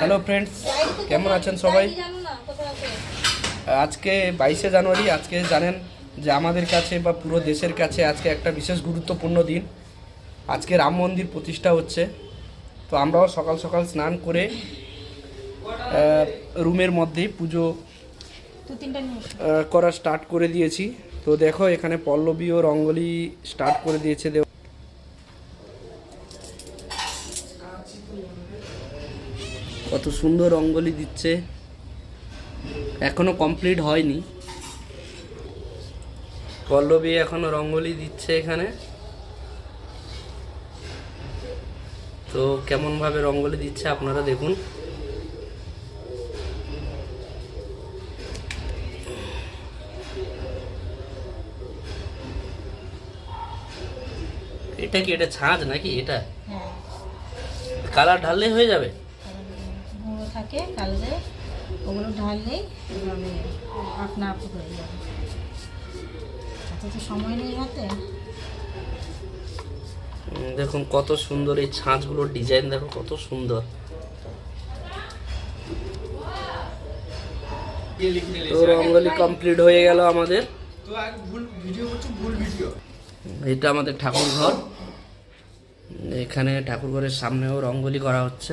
Hello friends কেমন আছেন সবাই? আজকে বাইশে জানুয়ারি, আজকে জানেন যে আমাদের কাছে বা পুরো দেশের কাছে আজকে একটা বিশেষ গুরুত্বপূর্ণ দিন। আজকে রাম মন্দির প্রতিষ্ঠা হচ্ছে। তো আমরাও সকাল সকাল স্নান করে রুমের মধ্যেই পুজো করা স্টার্ট করে দিয়েছি। তো দেখো, এখানে পল্লবী ও রঙ্গলি স্টার্ট করে দিয়েছে কত সুন্দর রঙ্গলি দিচ্ছে। এখনও কমপ্লিট হয়নি। পল্লবী এখনও রঙ্গলি দিচ্ছে এখানে। তো কেমনভাবে রঙ্গলি দিচ্ছে আপনারা দেখুন। এটা কি এটা ছাঁচ নাকি? এটা? হ্যাঁ। কালার ঢাললে হয়ে যাবে? থাকে কালরে ওগুলো ঢাললেই এভাবে আপনা আপনি হয়ে যাবে। এত তো সময় নেই হাতে। দেখুন কত সুন্দর এই ছাঁচগুলোর ডিজাইন, দেখো কত সুন্দর। এটা আমাদের ঠাকুর ঘর এখানে ঠাকুর ঘরের সামনেও রঙ্গলি করা হচ্ছে।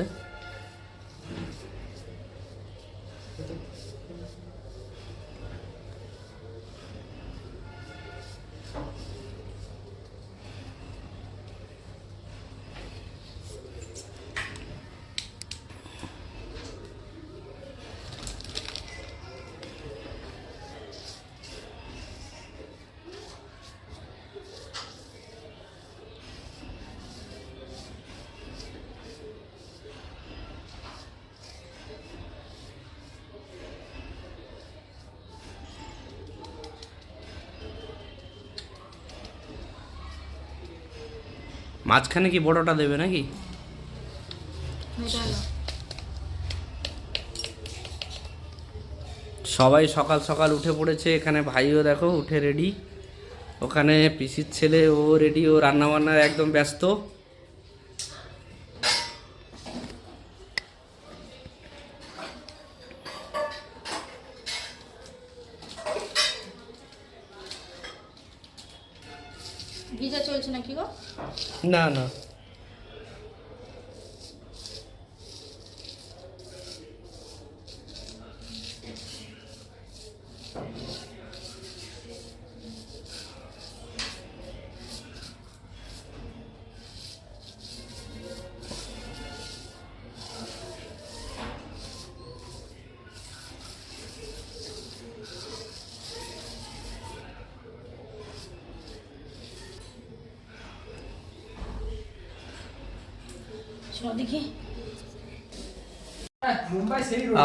মাঝখানে কি বড়টা দেবে নাকি? সবাই সকাল সকাল উঠে পড়েছে এখানে ভাইও দেখো উঠে রেডি ওখানে পিসির ছেলে ও রেডি ও রান্নাবান্নার একদম ব্যস্ত। ভিজা চলছে নাকি গো? না না।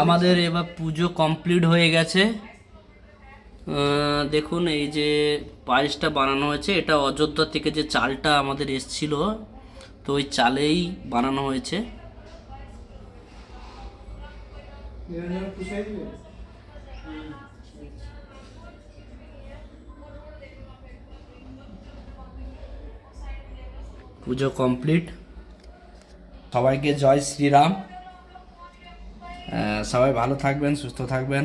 আমাদের এবার পুজো কমপ্লিট হয়ে গেছে। দেখুন, এই যে পায়েসটা বানানো হয়েছে, এটা অযোধ্যা থেকে যে চালটা আমাদের এসছিল, তো ওই চালেই বানানো হয়েছে। পুজো কমপ্লিট সবাইকে জয় শ্রীরাম। সবাই ভালো থাকবেন সুস্থ থাকবেন।